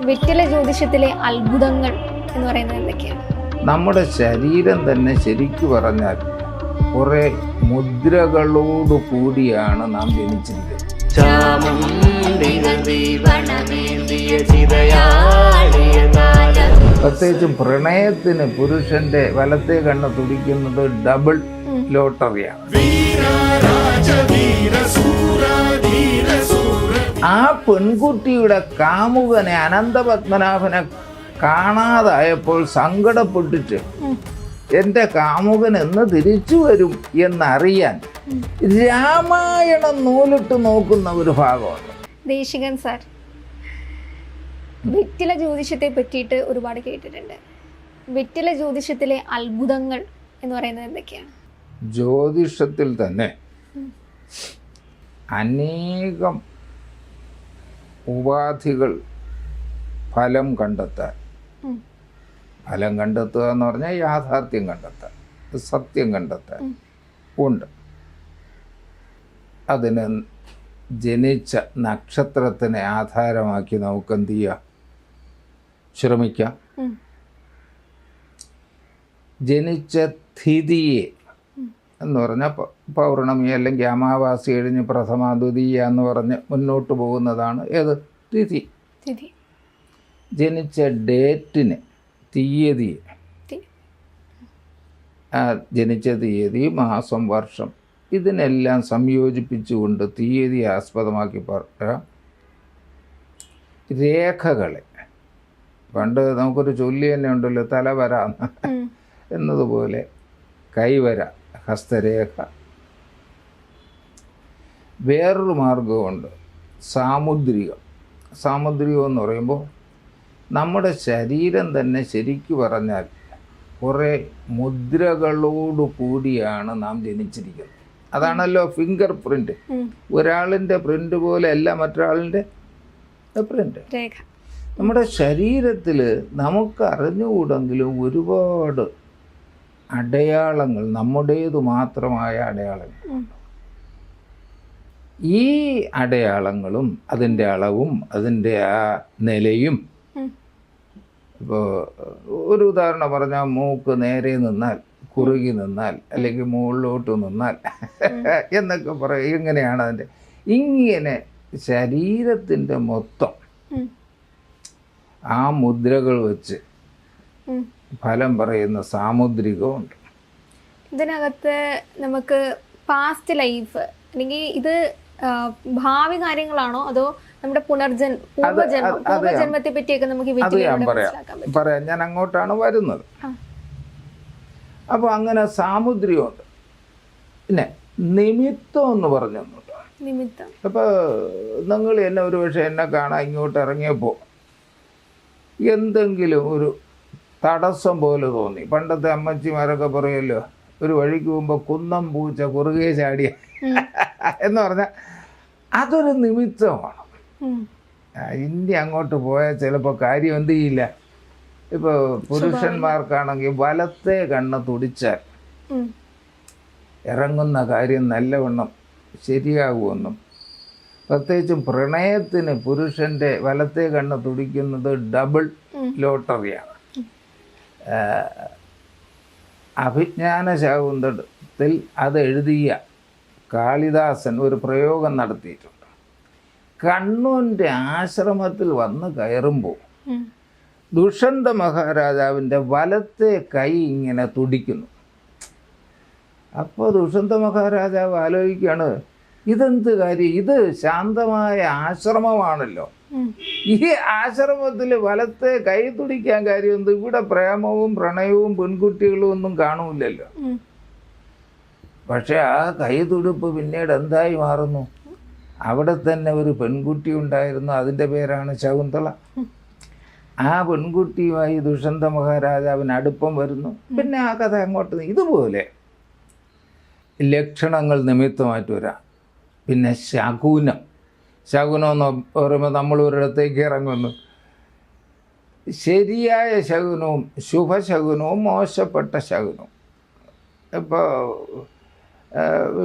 വെറ്റില ജ്യോതിഷത്തിലെ അത്ഭുതങ്ങൾ എന്ന് പറയുന്നത് എന്തൊക്കെയാണ്? നമ്മുടെ ശരീരം തന്നെ ശരിക്കു പറഞ്ഞാൽ കുറെ മുദ്രകളോട് കൂടിയാണ് നാം ജനിച്ചിരിക്കുന്നത്. പ്രത്യേകിച്ചും പ്രണയത്തിന് പുരുഷന്റെ വലത്തെ കണ്ണ് തുടിക്കുന്നത് ഡബിൾ ലോട്ടറിയാണ്. ആ പെൺകുട്ടിയുടെ കാമുകനെ അനന്തപത്മനാഭനെ കാണാതായപ്പോൾ സങ്കടപ്പെട്ടിട്ട് എന്റെ കാമുകൻ എന്ന് തിരിച്ചു വരും എന്നറിയാൻ രാമായണം നൂലിട്ട് നോക്കുന്ന ഒരു ഭാഗമുണ്ട്. ദേശികൻ സാർ വെറ്റില ജ്യോതിഷത്തെ പറ്റിയിട്ട് ഒരുപാട് കേട്ടിട്ടുണ്ട്. വെറ്റില ജ്യോതിഷത്തിലെ അത്ഭുതങ്ങൾ എന്ന് പറയുന്നത് എന്തൊക്കെയാണ്? ജ്യോതിഷത്തിൽ തന്നെ അനേകം ഉപാധികൾ ഫലം കണ്ടെത്താൻ. ഫലം കണ്ടെത്തുക എന്ന് പറഞ്ഞാൽ യാഥാർത്ഥ്യം കണ്ടെത്താൻ സത്യം കണ്ടെത്താൻ ഉണ്ട്. അതിന് ജനിച്ച നക്ഷത്രത്തിനെ ആധാരമാക്കി നമുക്ക് എന്ത് ചെയ്യാം? ശ്രമിക്കാം. ജനിച്ച തിഥിയെ എന്ന് പറഞ്ഞാൽ പൗർണമി അല്ലെങ്കിൽ അമാവാസി കഴിഞ്ഞ് പ്രഥമ ദ്വിതീയ എന്ന് പറഞ്ഞ് മുന്നോട്ട് പോകുന്നതാണ് ഏത്? തിഥി. തിഥി. ജനിച്ച ഡേറ്റിന് തീയതിയെ ജനിച്ച തീയതി മാസം വർഷം ഇതിനെല്ലാം സംയോജിപ്പിച്ചുകൊണ്ട് തീയതി ആസ്പദമാക്കി പറയാം. രേഖകളെ. പണ്ട് നമുക്കൊരു ചൊല്ലി തന്നെ ഉണ്ടല്ലോ തലവര എന്നതുപോലെ കൈവര. ഹസ്തരേഖ. വേറൊരു മാർഗമുണ്ട് സാമുദ്രികം. സാമുദ്രികം എന്ന് പറയുമ്പോൾ നമ്മുടെ ശരീരം തന്നെ ശരിക്കു പറഞ്ഞാൽ കുറേ മുദ്രകളോട് കൂടിയാണ് നാം ജനിച്ചിരിക്കുന്നത്. അതാണല്ലോ ഫിംഗർ പ്രിന്റ്. ഒരാളിന്റെ പ്രിന്റ് പോലെ അല്ല മറ്റൊരാളിന്റെ പ്രിന്റ് നമ്മുടെ ശരീരത്തിൽ നമുക്ക് അറിഞ്ഞുകൂടെങ്കിലും ഒരുപാട് അടയാളങ്ങൾ നമ്മുടേതു മാത്രമായ അടയാളങ്ങൾ. ഈ അടയാളങ്ങളും അതിന്റെ അളവും അതിന്റെ ആ നിലയും. ഇപ്പോൾ ഒരു ഉദാഹരണം പറഞ്ഞാൽ മൂക്ക് നേരെ നിന്നാൽ കുറുകി നിന്നാൽ അല്ലെങ്കിൽ മുകളിലോട്ട് നിന്നാൽ എന്നൊക്കെ പറയും. ഇങ്ങനെയാണ് അതിന്റെ ഇങ്ങനെ ശരീരത്തിന്റെ മൊത്തം ആ മുദ്രകൾ വെച്ച്. ഫലം പറയുന്ന സാമുദ്രികമുണ്ട്. ഇതിനകത്ത് നമുക്ക് പാസ്റ്റ് ലൈഫ് അല്ലെങ്കിൽ ഇത് ഭാവി കാര്യങ്ങളാണോ അതോ നമ്മുടെ പുനർജൻ പൂർവജന്മം അത് പൂർവജന്മത്തെ പറ്റിയൊക്കെ നമുക്ക് ഈ അത് ഞാൻ പറയാം. ഞാൻ അങ്ങോട്ടാണ് വരുന്നത്. അപ്പൊ അപ്പോൾ അങ്ങനെ സാമുദ്രികമുണ്ട്. പിന്നെ നിമിത്തം എന്ന് പറഞ്ഞൊന്നുണ്ട്. നിമിത്തം. അപ്പോൾ നിങ്ങൾ എന്നെ ഒരു പക്ഷേ എന്നെ കാണാൻ ഇങ്ങോട്ട് ഇറങ്ങിയപ്പോൾ എന്തെങ്കിലും ഒരു തടസ്സം പോലെ തോന്നി പണ്ടത്തെ അമ്മച്ചിമാരൊക്കെ പറയുമല്ലോ ഒരു വഴിക്ക് പോകുമ്പോൾ കുന്നം പൂച്ച കുറുകെ ചാടിയ. എന്ന് പറഞ്ഞാൽ അതൊരു നിമിത്തമാണ് ഇന്ത്യ അങ്ങോട്ട് പോയാൽ ചിലപ്പോൾ കാര്യം എന്ത് ചെയ്യില്ല ഇപ്പോൾ പുരുഷന്മാർക്കാണെങ്കിൽ വലത്തെ കണ്ണ് തുടിച്ചാൽ. ഇറങ്ങുന്ന കാര്യം നല്ലവണ്ണം ശരിയാകുമെന്നും പ്രത്യേകിച്ചും പ്രണയത്തിന് പുരുഷന്റെ വലത്തെ കണ്ണ് തുടിക്കുന്നത് ഡബിൾ. ലോട്ടറിയാണ് അഭിജ്ഞാന ശാകുന്തത്തിൽ അത് എഴുതിയ കാളിദാസൻ ഒരു പ്രയോഗം നടത്തിയിട്ടുണ്ട്. കണ്ണൂന്റെ ആശ്രമത്തിൽ വന്ന് കയറുമ്പോൾ ദുഷന്ത മഹാരാജാവിന്റെ വലത്തെ കൈ ഇങ്ങനെ തുടിക്കുന്നു. അപ്പോൾ ദുഷന്ത മഹാരാജാവ് ആലോചിക്കുകയാണ് ഇതെന്ത് കാര്യം? ഇത് ശാന്തമായ ആശ്രമമാണല്ലോ. ഈ ആശ്രമത്തിൽ വലത്തെ കൈ തുടിക്കാൻ കാര്യം എന്ത്? ഇവിടെ പ്രേമവും പ്രണയവും പെൺകുട്ടികളും ഒന്നും കാണൂലല്ലോ പക്ഷെ ആ കൈ തുടുപ്പ് പിന്നീട് എന്തായി മാറുന്നു? അവിടെ തന്നെ ഒരു പെൺകുട്ടി ഉണ്ടായിരുന്നു. അതിന്റെ പേരാണ് ശകുന്തള. ആ പെൺകുട്ടിയുമായി ദുഷന്ത മഹാരാജാവിന് അടുപ്പം വരുന്നു. പിന്നെ ആ കഥ അങ്ങോട്ട് ഇതുപോലെ ലക്ഷണങ്ങൾ നിമിത്തമായിട്ട് വരാം. പിന്നെ ശകുനം. ശകുനം എന്ന് പറയുമ്പോൾ നമ്മൾ ഒരിടത്തേക്ക് ഇറങ്ങുന്നു. ശരിയായ ശകുനവും ശുഭശകുനവും മോശപ്പെട്ട ശകുനവും. ഇപ്പോൾ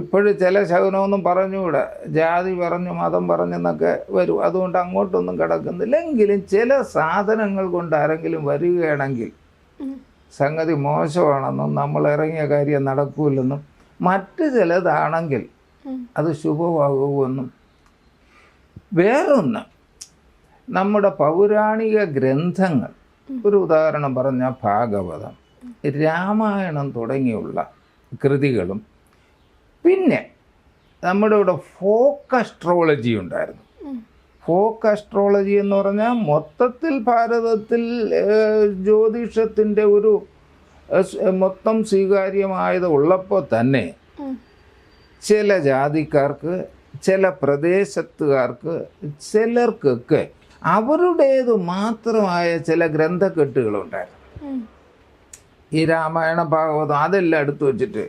ഇപ്പോഴും ചില ശകുനമൊന്നും പറഞ്ഞുകൂടെ. ജാതി പറഞ്ഞു മതം പറഞ്ഞെന്നൊക്കെ വരും. അതുകൊണ്ട് അങ്ങോട്ടൊന്നും കിടക്കുന്നില്ല. എങ്കിലും ചില സാധനങ്ങൾ കൊണ്ട് ആരെങ്കിലും വരികയാണെങ്കിൽ സംഗതി മോശമാണെന്നും നമ്മൾ ഇറങ്ങിയ കാര്യം നടക്കൂലെന്നും മറ്റു ചിലതാണെങ്കിൽ അത് ശുഭമാകുമെന്നും വേറൊന്ന് നമ്മുടെ പൗരാണിക ഗ്രന്ഥങ്ങൾ ഒരു ഉദാഹരണം പറഞ്ഞ ഭാഗവതം രാമായണം തുടങ്ങിയുള്ള കൃതികളും പിന്നെ നമ്മുടെ ഇവിടെ ഫോക്ക് അസ്ട്രോളജി ഉണ്ടായിരുന്നു. ഫോക്ക് അസ്ട്രോളജി എന്ന് പറഞ്ഞാൽ മൊത്തത്തിൽ ഭാരതത്തിൽ ജ്യോതിഷത്തിന്റെ ഒരു മൊത്തം സ്വീകാര്യമായത് ഉള്ളപ്പോൾ തന്നെ ചില ജാതിക്കാർക്ക് ചില പ്രദേശത്തുകാർക്ക് ചിലർക്കൊക്കെ അവരുടേത് മാത്രമായ ചില ഗ്രന്ഥക്കെട്ടുകളുണ്ടായിരുന്നു. ഈ രാമായണ ഭാഗവതം അതെല്ലാം എടുത്തു വച്ചിട്ട്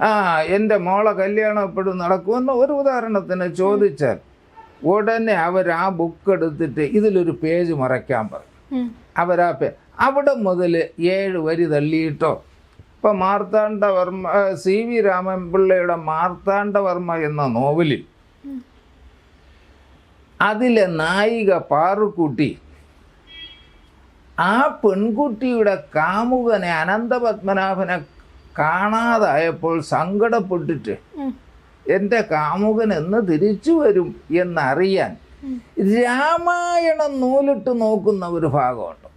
ആ എന്റെ മോളെ കല്യാണം എപ്പോഴും നടക്കുമെന്ന് ഒരു ഉദാഹരണത്തിന് ചോദിച്ചാൽ ഉടനെ അവർ ആ ബുക്ക് എടുത്തിട്ട് ഇതിലൊരു പേജ് മറയ്ക്കാൻ പറഞ്ഞു അവരാ പേ അവിടെ മുതൽ ഏഴ് വരി തള്ളിയിട്ടോ ഇപ്പം മാർത്താണ്ഡവർമ്മ സി വി രാമൻപിള്ളയുടെ മാർത്താണ്ഡവർമ്മ എന്ന നോവലിൽ അതിലെ നായിക പാറുക്കുട്ടി ആ പെൺകുട്ടിയുടെ കാമുകനെ അനന്തപത്മനാഭനെ കാണാതായപ്പോൾ സങ്കടപ്പെട്ടിട്ട്. എന്റെ കാമുകൻ എന്ന് തിരിച്ചു വരും എന്നറിയാൻ രാമായണം നൂലിട്ട് നോക്കുന്ന ഒരു ഭാഗമുണ്ട്.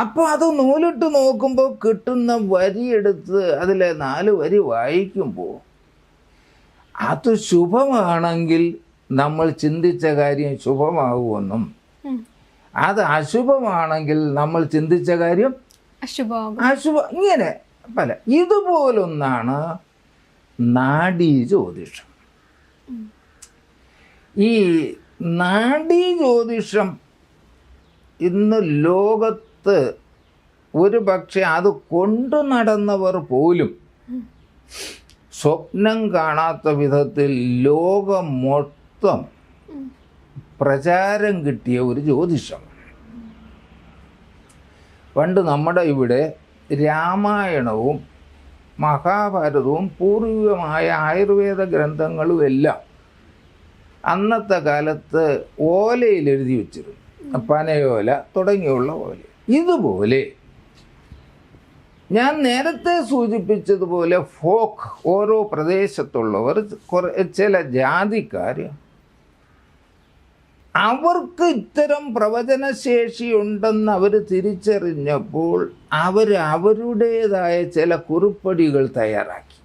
അപ്പോൾ അത് നൂലിട്ട് നോക്കുമ്പോൾ കിട്ടുന്ന വരിയെടുത്ത് അതിലെ നാല് വരി വായിക്കുമ്പോൾ അത് ശുഭമാണെങ്കിൽ നമ്മൾ ചിന്തിച്ച കാര്യം ശുഭമാകുമെന്നും. അത് അശുഭമാണെങ്കിൽ നമ്മൾ ചിന്തിച്ച കാര്യം അശുഭ ഇങ്ങനെ പല. ഇതുപോലൊന്നാണ് നാഡീ ജ്യോതിഷം. ഈ നാഡീ ജ്യോതിഷം ഇന്ന് ലോകത്ത് ഒരു പക്ഷെ അത് കൊണ്ടു നടന്നവർ പോലും സ്വപ്നം കാണാത്ത വിധത്തിൽ ലോകം മൊത്തം പ്രചാരം കിട്ടിയ ഒരു ജ്യോതിഷം. പണ്ട് നമ്മുടെ ഇവിടെ രാമായണവും മഹാഭാരതവും പൂർവികമായ ആയുർവേദ ഗ്രന്ഥങ്ങളും എല്ലാം അന്നത്തെ കാലത്ത് ഓലയിൽ എഴുതി വെച്ചിരുന്നു. പനയോല തുടങ്ങിയുള്ള ഓല. ഇതുപോലെ ഞാൻ നേരത്തെ സൂചിപ്പിച്ചതുപോലെ ഫോക്ക് ഓരോ പ്രദേശത്തുള്ളവർ കുറേ ചില ജാതിക്കാർ അവർക്ക് ഇത്തരം പ്രവചനശേഷി ഉണ്ടെന്ന് അവർ തിരിച്ചറിഞ്ഞപ്പോൾ അവർ അവരുടേതായ ചില കുറിപ്പടികൾ തയ്യാറാക്കി.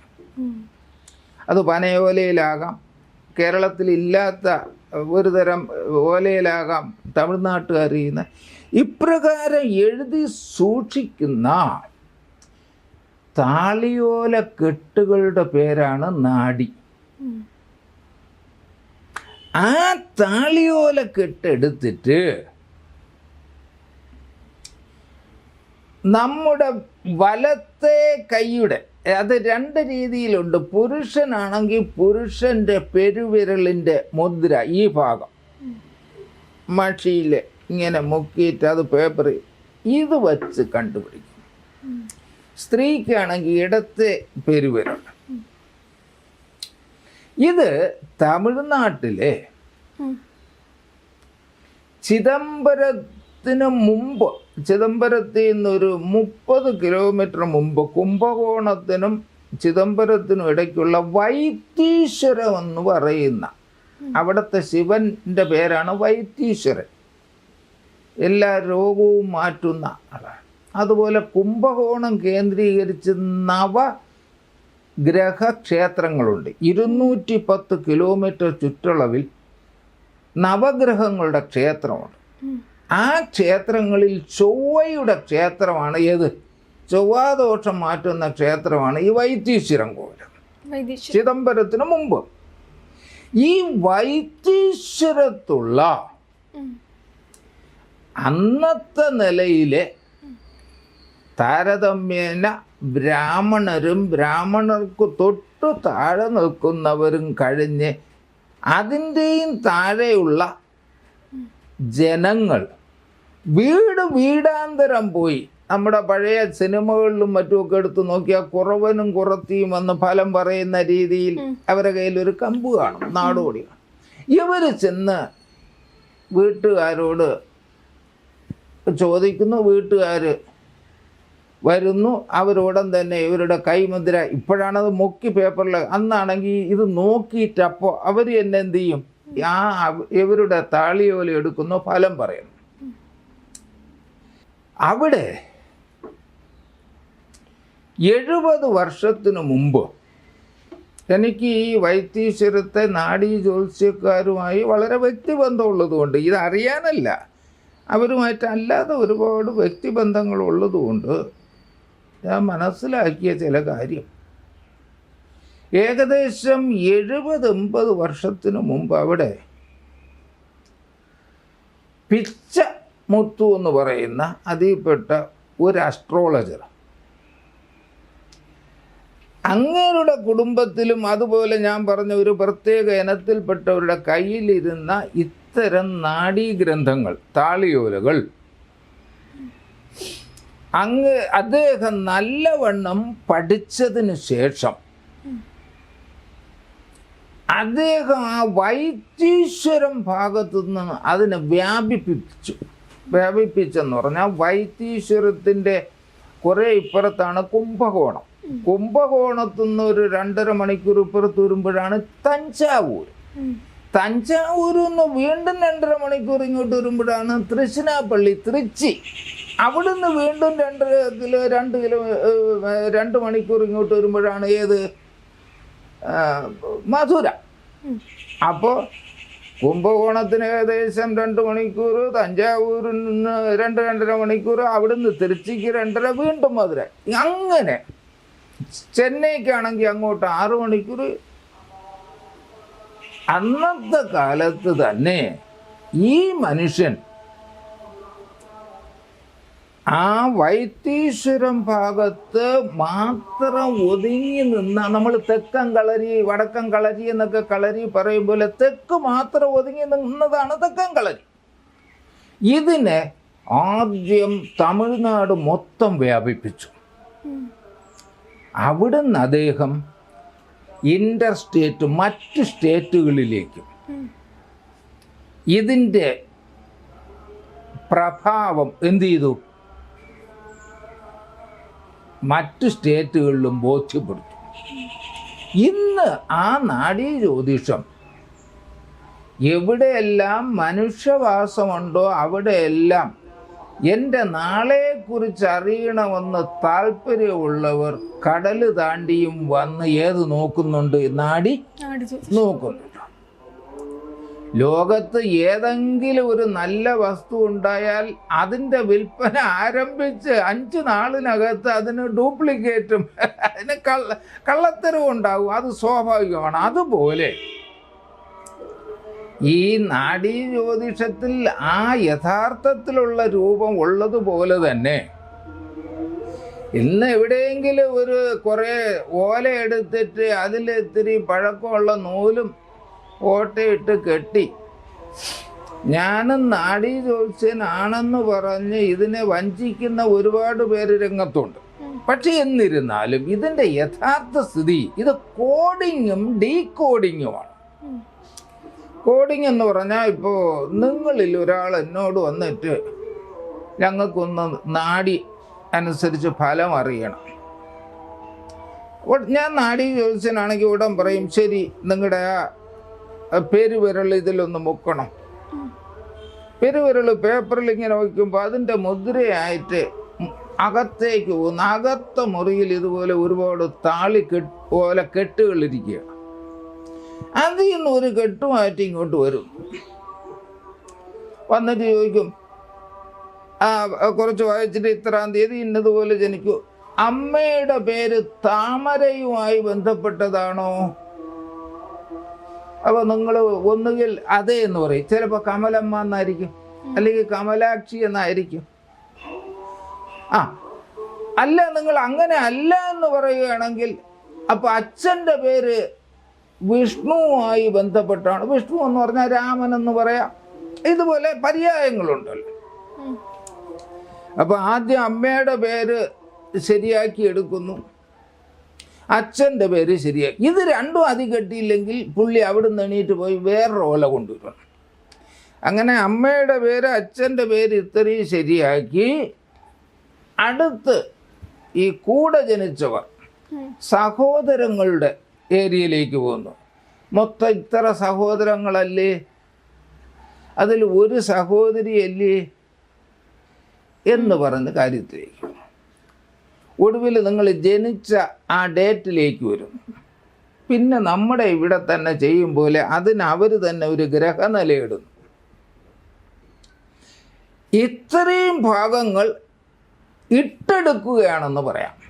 അത് പനയോലയിലാകാം കേരളത്തിൽ ഇല്ലാത്ത ഒരു തരം ഓലയിലാകാം തമിഴ്നാട്ടുകാർ ചെയ്യുന്ന ഇപ്രകാരം എഴുതി സൂക്ഷിക്കുന്ന താളിയോല കെട്ടുകളുടെ പേരാണ് നാടി. ആ താളിയോല കെട്ടെടുത്തിട്ട് നമ്മുടെ വലത്തെ കൈയുടെ അത് രണ്ട് രീതിയിലുണ്ട്. പുരുഷനാണെങ്കിൽ പുരുഷന്റെ പെരുവിരലിന്റെ മുദ്ര ഈ ഭാഗം. മഷിയിൽ ഇങ്ങനെ മുക്കിയിട്ട് അത് പേപ്പർ ഇത് വച്ച് കണ്ടുപിടിക്കും. സ്ത്രീക്കാണെങ്കിൽ ഇടത്തെ പെരുവിരൽ ഇത് തമിഴ്നാട്ടിലെ ചിദംബരത്തിന് മുമ്പ് ചിദംബരത്തിൽ നിന്നൊരു മുപ്പത് കിലോമീറ്റർ മുമ്പ് കുംഭകോണത്തിനും ചിദംബരത്തിനും ഇടയ്ക്കുള്ള വൈത്തീശ്വരം എന്ന് പറയുന്ന അവിടുത്തെ ശിവന്റെ പേരാണ് വൈത്തീശ്വരൻ എല്ലാ രോഗവും മാറ്റുന്ന ആളാണ് അതുപോലെ കുംഭകോണം കേന്ദ്രീകരിച്ച് നവ ഗ്രഹക്ഷേത്രങ്ങളുണ്ട് ഇരുന്നൂറ്റി പത്ത് കിലോമീറ്റർ ചുറ്റളവിൽ നവഗ്രഹങ്ങളുടെ ക്ഷേത്രമുണ്ട്. ആ ക്ഷേത്രങ്ങളിൽ ചൊവ്വയുടെ ക്ഷേത്രമാണ് ഏത്? ചൊവ്വാദോഷം മാറ്റുന്ന ക്ഷേത്രമാണ് ഈ വൈത്തീശ്വരം. കോവിലം വൈദ്യശ്വരി ചിദംബരത്തിന് മുമ്പ്. ഈ വൈത്തീശ്വരത്തുള്ള ഉം. അന്നത്തെ നിലയിലെ താരതമ്യേന ബ്രാഹ്മണരും ബ്രാഹ്മണർക്ക് തൊട്ടു താഴെ നിൽക്കുന്നവരും കഴിഞ്ഞ് അതിന്റെയും താഴെയുള്ള ജനങ്ങൾ വീട് വീടാന്തരം പോയി. നമ്മുടെ പഴയ സിനിമകളിലും മറ്റുമൊക്കെ എടുത്ത് നോക്കിയാൽ കുറവനും കുറത്തിയും വന്ന് ഫലം പറയുന്ന രീതിയിൽ അവരുടെ കയ്യിൽ ഒരു കമ്പ് കാണും നാടോടി കാണും. ഇവർ ചെന്ന് വീട്ടുകാരോട് ചോദിക്കുന്നു വീട്ടുകാർ വരുന്നു. അവരുടൻ തന്നെ ഇവരുടെ കൈമുദ്ര ഇപ്പോഴാണത് മുക്കി പേപ്പറിൽ അന്നാണെങ്കിൽ ഇത് നോക്കിയിട്ടപ്പോൾ അവർ എന്നെ എന്ത് ചെയ്യും? ആ ഇവരുടെ താളിയോല എടുക്കുന്നു ഫലം പറയുന്നു അവിടെ എഴുപത് വർഷത്തിനു മുമ്പ് എനിക്ക് ഈ വൈത്തീശ്വരത്തെ നാഡീ ജ്യോത്സ്യക്കാരുമായി വളരെ വ്യക്തിബന്ധമുള്ളതുകൊണ്ട് ഇതറിയാനല്ല. അവരുമായിട്ട് അല്ലാതെ ഒരുപാട് വ്യക്തിബന്ധങ്ങൾ ഉള്ളതുകൊണ്ട് ഞാൻ മനസ്സിലാക്കിയ ചില കാര്യം. ഏകദേശം എഴുപത് എൺപത് വർഷത്തിനു മുമ്പ് അവിടെ പിച്ച മുത്തു എന്ന് പറയുന്ന അതിൽപ്പെട്ട ഒരു അസ്ട്രോളജർ അങ്ങേരുടെ കുടുംബത്തിലും അതുപോലെ ഞാൻ പറഞ്ഞ ഒരു പ്രത്യേക ഇനത്തിൽപ്പെട്ടവരുടെ കയ്യിലിരുന്ന ഇത്തരം നാഡീഗ്രന്ഥങ്ങൾ താളിയോലകൾ. അങ്ങ് അദ്ദേഹം നല്ലവണ്ണം പഠിച്ചതിന് ശേഷം അദ്ദേഹം ആ വൈത്തീശ്വരം ഭാഗത്തു നിന്ന് അതിനെ വ്യാപിപ്പിച്ചു. വ്യാപിപ്പിച്ചെന്ന് പറഞ്ഞാൽ വൈത്തീശ്വരത്തിന്റെ കുറേ ഇപ്പുറത്താണ് കുംഭകോണം. കുംഭകോണത്തുനിന്ന് ഒരു രണ്ടര മണിക്കൂർ ഇപ്പുറത്ത് വരുമ്പോഴാണ് തഞ്ചാവൂർ തഞ്ചാവൂരിൽ നിന്ന് വീണ്ടും രണ്ടര മണിക്കൂർ ഇങ്ങോട്ട് വരുമ്പോഴാണ് തൃശ്ശിനാപ്പള്ളി തൃച്ചി അവിടുന്ന് വീണ്ടും രണ്ടര കിലോ രണ്ട് കിലോ രണ്ട് മണിക്കൂർ ഇങ്ങോട്ട് വരുമ്പോഴാണ് ഏത്? മധുര. അപ്പോൾ കുംഭകോണത്തിന് ഏകദേശം രണ്ട് മണിക്കൂർ തഞ്ചാവൂരിൽ നിന്ന് രണ്ട് രണ്ടര മണിക്കൂർ അവിടുന്ന് തിരുച്ചിക്ക് രണ്ടര വീണ്ടും മധുര. അങ്ങനെ ചെന്നൈക്കാണെങ്കിൽ അങ്ങോട്ട് ആറ് മണിക്കൂർ അന്നത്തെ കാലത്ത് തന്നെ ഈ മനുഷ്യൻ ആ വൈത്തീശ്വരം ഭാഗത്ത് മാത്രം ഒതുങ്ങി നിന്ന നമ്മൾ തെക്കൻ കളരി വടക്കൻ കളരി എന്നൊക്കെ കളരി പറയും പോലെ തെക്ക് മാത്രം ഒതുങ്ങി നിന്നതാണ് തെക്കൻ കളരി. ഇതിനെ ആദ്യം തമിഴ്നാട് മൊത്തം വ്യാപിപ്പിച്ചു. അവിടുന്ന് അദ്ദേഹം ഇന്റർ സ്റ്റേറ്റ് മറ്റ് സ്റ്റേറ്റുകളിലേക്കും. ഇതിന്റെ പ്രഭാവം എന്തു ചെയ്തു? മറ്റു സ്റ്റേറ്റുകളിലും ബോധ്യപ്പെടുത്തും. ഇന്ന് ആ നാഡീ ജ്യോതിഷം എവിടെയെല്ലാം മനുഷ്യവാസമുണ്ടോ അവിടെയെല്ലാം എന്റെ നാളെക്കുറിച്ച് അറിയണമെന്ന് താല്പര്യമുള്ളവർ കടൽ താണ്ടിയും വന്ന് ഏത് നോക്കുന്നുണ്ട്? നാടി നോക്കുന്നുണ്ട്. ലോകത്ത് ഏതെങ്കിലും ഒരു നല്ല വസ്തു ഉണ്ടായാൽ അതിന്റെ വിൽപ്പന ആരംഭിച്ച് അഞ്ച് നാളിനകത്ത് അതിന് ഡ്യൂപ്ലിക്കേറ്റും അതിന് കള്ള കള്ളത്തരവും ഉണ്ടാകും അത് സ്വാഭാവികമാണ്. അതുപോലെ ഈ നാഡീ ജ്യോതിഷത്തിൽ ആ യഥാർത്ഥത്തിലുള്ള രൂപം ഉള്ളതുപോലെ തന്നെ ഇന്ന് എവിടെയെങ്കിലും ഒരു കുറേ ഓല എടുത്തിട്ട് അതിൽ ഇത്തിരി പഴക്കമുള്ള നൂലും ഓട്ടയിട്ട് കെട്ടി ഞാനും നാഡീ ജ്യോത്സ്യനാണെന്ന് പറഞ്ഞ് ഇതിനെ വഞ്ചിക്കുന്ന ഒരുപാട് പേര് രംഗത്തുണ്ട്. പക്ഷെ എന്നിരുന്നാലും ഇതിന്റെ യഥാർത്ഥ സ്ഥിതി ഇത് കോഡിങ്ങും ഡീകോഡിങ്ങുമാണ് കോഡിംഗ് എന്ന് പറഞ്ഞാൽ ഇപ്പോൾ നിങ്ങളിൽ ഒരാൾ എന്നോട് വന്നിട്ട് ഞങ്ങൾക്കൊന്ന് നാടി അനുസരിച്ച് ഫലം അറിയണം. ഞാൻ നാടി ജ്യോത്സ്യനാണെങ്കിൽ ഉടൻ പറയും ശരി നിങ്ങളുടെ ആ പെരുവിരൽ ഇതിലൊന്ന് മുക്കണം. പെരുവിരൽ പേപ്പറിൽ ഇങ്ങനെ വയ്ക്കുമ്പോൾ അതിന്റെ മുദ്രയായിട്ട് അകത്തേക്ക് പോകുന്ന അകത്ത മുറിയിൽ ഇതുപോലെ ഒരുപാട് താളി കെട്ട് പോലെ കെട്ടുകളിരിക്കുക അതിൽ നിന്ന് ഒരു കെട്ടുമായിട്ട് ഇങ്ങോട്ട് വരും. വന്നിട്ട് ചോദിക്കും ആ കുറച്ച് വായിച്ചിട്ട് ഇത്രാം തീയതി ഇന്നതുപോലെ ജനിക്കൂ. അമ്മയുടെ പേര് താമരയുമായി ബന്ധപ്പെട്ടതാണോ? അപ്പൊ നിങ്ങൾ ഒന്നുകിൽ അതേ എന്ന് പറയും. ചിലപ്പോൾ കമലമ്മ എന്നായിരിക്കും അല്ലെങ്കിൽ കമലാക്ഷി എന്നായിരിക്കും. ആ അല്ല നിങ്ങൾ അങ്ങനെ അല്ല എന്ന് പറയുകയാണെങ്കിൽ അപ്പൊ അച്ഛന്റെ പേര് വിഷ്ണുവുമായി ബന്ധപ്പെട്ടാണ്. വിഷ്ണു എന്ന് പറഞ്ഞാൽ രാമൻ എന്ന് പറയാം. ഇതുപോലെ പര്യായങ്ങളുണ്ടല്ലോ. അപ്പോൾ ആദ്യം അമ്മയുടെ പേര് ശരിയാക്കി എടുക്കുന്നു. അച്ഛന്റെ പേര് ശരിയാക്കി. ഇത് രണ്ടും അതി കെട്ടിയില്ലെങ്കിൽ പുള്ളി അവിടുന്ന് എണീറ്റ് പോയി വേറൊരു ഓല കൊണ്ടുവരണം അങ്ങനെ അമ്മയുടെ പേര് അച്ഛന്റെ പേര് ഇത്രയും ശരിയാക്കി അടുത്ത് ഈ കൂടെ ജനിച്ചവർ സഹോദരങ്ങളുടെ ഏരിയയിലേക്ക് പോകുന്നു. മൊത്തം ഇത്ര സഹോദരങ്ങളല്ലേ? അതിൽ ഒരു സഹോദരിയല്ലേ എന്ന് പറഞ്ഞ് കാര്യത്തിലേക്ക് ഒടുവിൽ നിങ്ങൾ ജനിച്ച ആ ഡേറ്റിലേക്ക് വരും. പിന്നെ നമ്മുടെ ഇവിടെ തന്നെ ചെയ്യും പോലെ അതിന് അവർ തന്നെ ഒരു ഗ്രഹനിലയിടുന്നു. ഇത്രയും ഭാഗങ്ങൾ ഇട്ടെടുക്കുകയാണെന്ന് പറയാം.